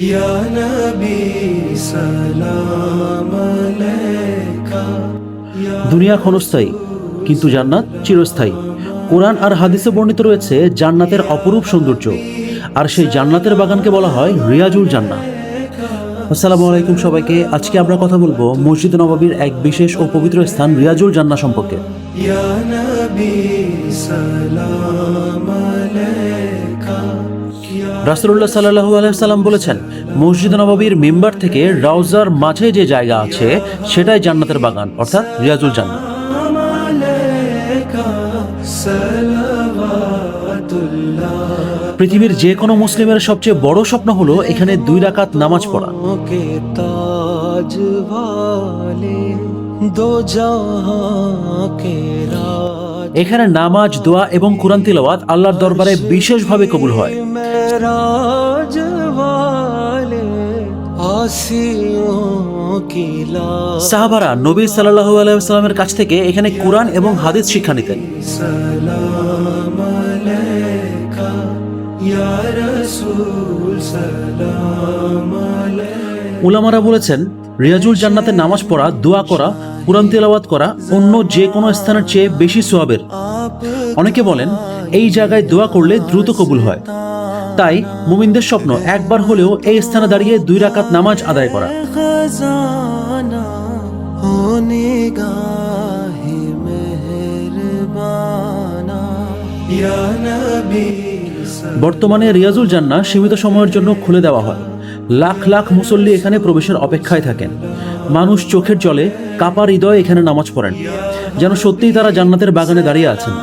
يا نبي سلام عليك يا দুনিয়া ক্ষণস্থায়ী কিন্তু জান্নাত চিরস্থায়ী কোরআন আর হাদিসে বর্ণিত রয়েছে জান্নাতের অপরূপ সৌন্দর্য আর সেই জান্নাতের বাগানকে বলা হয় রিয়াজুল জান্নাত আসসালামু আলাইকুম সবাইকে আজকে আমরা কথা বলবো মসজিদ নবাবির এক বিশেষ ও পবিত্র স্থান রিয়াজুল জান্না সম্পর্কে يا نبي سلام عليك يا রাসুল্লাহ সাল্লাহু আলাইসাল্লাম বলেছেন, মসজিদ নবাবীর মেম্বার থেকে রাউজার মাঝে যে জায়গা আছে, সেটাই জান্নাতের বাগান, অর্থাৎ রিয়াজুল জান্নাত। পৃথিবীর যে কোনো মুসলিমের সবচেয়ে বড় স্বপ্ন হলো এখানে দুই রাকাত নামাজ পড়া। দো জাহাঁ এখানে নামাজ, দোয়া এবং কোরআন তিলাওয়াত আল্লাহর দরবারে বিশেষভাবে কবুল হয়। সাহাবারা নবী সাল্লাহ আলাইসাল্লামের কাছ থেকে এখানে কোরআন এবং হাদিস শিক্ষা নিতেন। উলামারা বলেছেন, রিয়াজুল জান্নাতে নামাজ পড়া, দোয়া করা কোরআন তেলাওয়াত করা অন্য যে কোনো স্থানের চেয়ে বেশি সোয়াবের। অনেকে বলেন এই জায়গায় দোয়া করলে দ্রুত কবুল হয়। তাই মুমিনদের স্বপ্ন একবার হলেও এই স্থানে দাঁড়িয়ে দুই রাকাত নামাজ আদায় করা। বর্তমানে রিয়াজুল জান্না সীমিত সময়ের জন্য খুলে দেওয়া হয়। লাখ লাখ মুসল্লি এখানে প্রবেশের অপেক্ষায় থাকেন। মানুষ চোখের জলে কাপার হৃদয়ে এখানে নামাজ পড়েন যেন সত্যিই তারা জান্নাতের বাগানে দাঁড়িয়ে আছেন।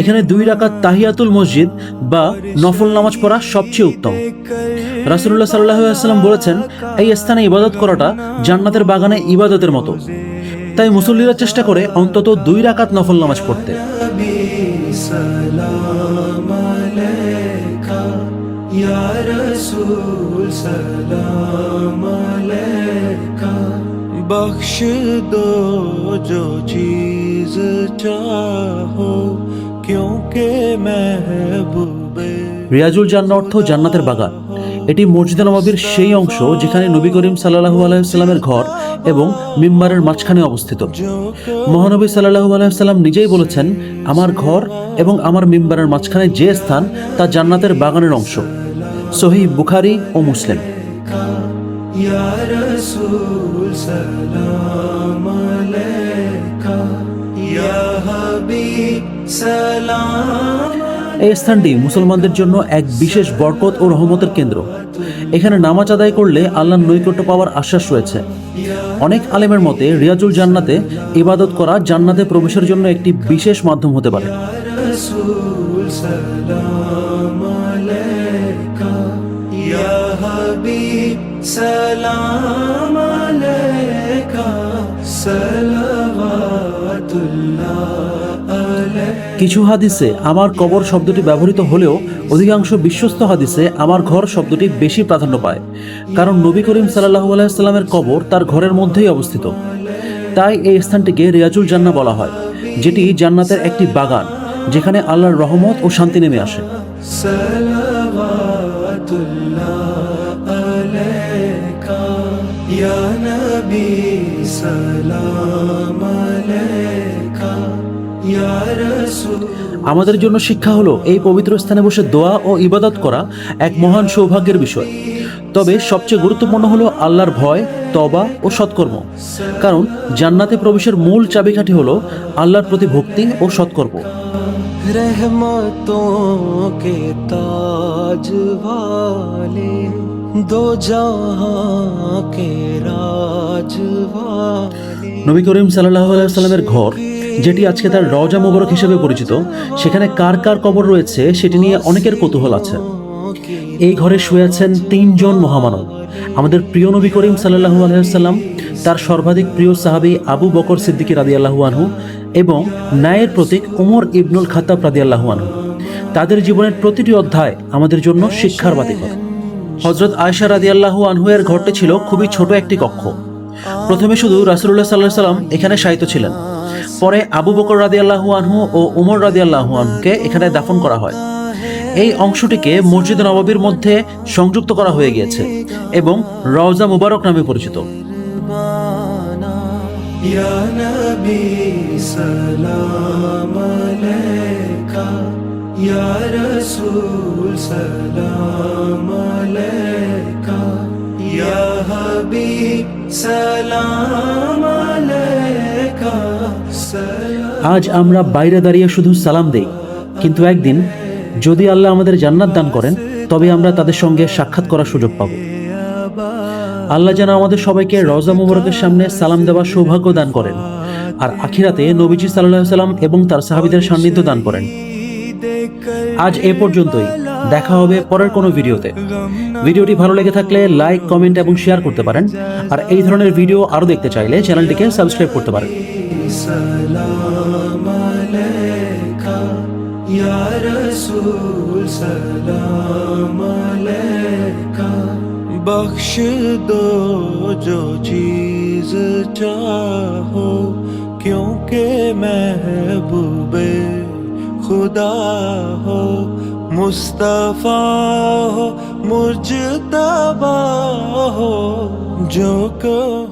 এখানে দুই রাকাত তাহিয়াতুল মসজিদ বা নফল নামাজ পড়া সবচেয়ে উত্তম। রাসুল্লাহ সাল্লাহ আসাল্লাম বলেছেন এই স্থানে ইবাদত করাটা জান্নাতের বাগানে ইবাদতের মতো। তাই মুসল্লিরা চেষ্টা করে অন্তত দুই রাকাত নফল নামাজ পড়তে। بخش دو جو چیز چاہو کیونکہ محبوب রিয়াজুল জান্না অর্থ জান্নাতের বাগান। এটি মসজিদে নবাবির সেই অংশ যেখানে নবী করিম সাল্লাহু আলাইসাল্লামের ঘর এবং মিম্বারের মাঝখানে অবস্থিত। মহানবী সাল্লাহু আলাইসাল্লাম নিজেই বলেছেন, আমার ঘর এবং আমার মিম্বারের মাঝখানে যে স্থান, তা জান্নাতের বাগানের অংশ। সহি বুখারি ও মুসলিম। या এই স্থানটি মুসলমানদের জন্য এক বিশেষ বরকত ও রহমতের কেন্দ্র। এখানে নামাজ আদায় করলে আল্লাহর নৈকট্য পাওয়ার আশ্বাস রয়েছে। অনেক আলেমের মতে, রিয়াজুল জান্নাতে ইবাদত করা জান্নাতে প্রবেশের জন্য একটি বিশেষ মাধ্যম হতে পারে। কিছু হাদিসে আমার কবর শব্দটি ব্যবহৃত হলেও অধিকাংশ বিশ্বস্ত হাদিসে আমার ঘর শব্দটি বেশি প্রাধান্য পায়, কারণ নবী করিম সাল্লাহ আলাইস্লামের কবর তার ঘরের মধ্যেই অবস্থিত। তাই এই স্থানটিকে রিয়াজুল জান্না বলা হয়, যেটি জান্নাতের একটি বাগান, যেখানে আল্লাহর রহমত ও শান্তি নেমে আসে। আমাদের জন্য শিক্ষা হলো এই পবিত্র স্থানে বসে দোয়া ও ইবাদত করা এক মহান সৌভাগ্যের বিষয় তবে সবচেয়ে গুরুত্বপূর্ণ হলো আল্লাহর ভয় তবা ও সৎকর্ম কারণ জান্নাতে প্রবেশের মূল চাবিকাঠি হলো আল্লাহর প্রতি ভক্তি ও সৎকর্ম रहमतों के ताज वाले दो जहां के राज वाले নবী করিম সাল্লাহ আলাইসাল্লামের ঘর যেটি আজকে তার রজা মোবারক হিসেবে পরিচিত, সেখানে কার কার কবর রয়েছে সেটি নিয়ে অনেকের কৌতূহল আছে। এই ঘরে শুয়ে আছেন তিনজন মহামানব। আমাদের প্রিয় নবী করিম সাল্লাহু আলহাম তার সর্বাধিক প্রিয় সাহাবী আবু বকর সিদ্দিকী রাদি আল্লাহু আনহু এবং ন্যায়ের প্রতীক উমর ইবনুল খাতাব রাদি আল্লাহু আনহু। তাদের জীবনের প্রতিটি অধ্যায় আমাদের জন্য শিক্ষার বাতিঘর। হজরত আয়সা রাদি আল্লাহু আনহুয়ের ঘরটি ছিল খুবই ছোট একটি কক্ষ। প্রথমে শুধু রাসুল্লাহ সাল্লাহ সাল্লাম এখানে শায়িত ছিলেন। পরে আবু বকর রাদি আল্লাহু আনহু ও উমর রাদি আল্লাহু এখানে দাফন করা হয়। এই অংশটিকে মসজিদ নবাবির মধ্যে সংযুক্ত করা হয়ে গিয়েছে এবং রওজা মুবারক নামে পরিচিত। সালাম نبي আজ আমরা বাইরে দাঁড়িয়ে শুধু সালাম দেই। কিন্তু একদিন, যদি আল্লাহ আমাদের জান্নাত দান করেন, তবে আমরা তাদের সঙ্গে সাক্ষাৎ করার সুযোগ পাব। আল্লাহ যেন আমাদের সবাইকে রওজা মুবারকের সামনে সালাম দেওয়ার সৌভাগ্য দান করেন। আর আখিরাতে নবীজি সাল্লাহ সাল্লাম এবং তার সাহাবিদের সান্নিধ্য দান করেন। আজ এ পর্যন্তই। দেখা হবে পরের কোনো ভিডিওতে। ভিডিওটি ভালো লেগে থাকলে লাইক, কমেন্ট এবং শেয়ার করতে পারেন। আর এই ধরনের ভিডিও আরও দেখতে চাইলে চ্যানেলটিকে সাবস্ক্রাইব করতে পারেন। سلام علیکہ، یا رسول، سلام علیکہ۔ بخش دو جو چیز چاہو، کیونکہ محبوب خدا ہو، مصطفیٰ ہو، مرجتبہ ہو۔ جو کہ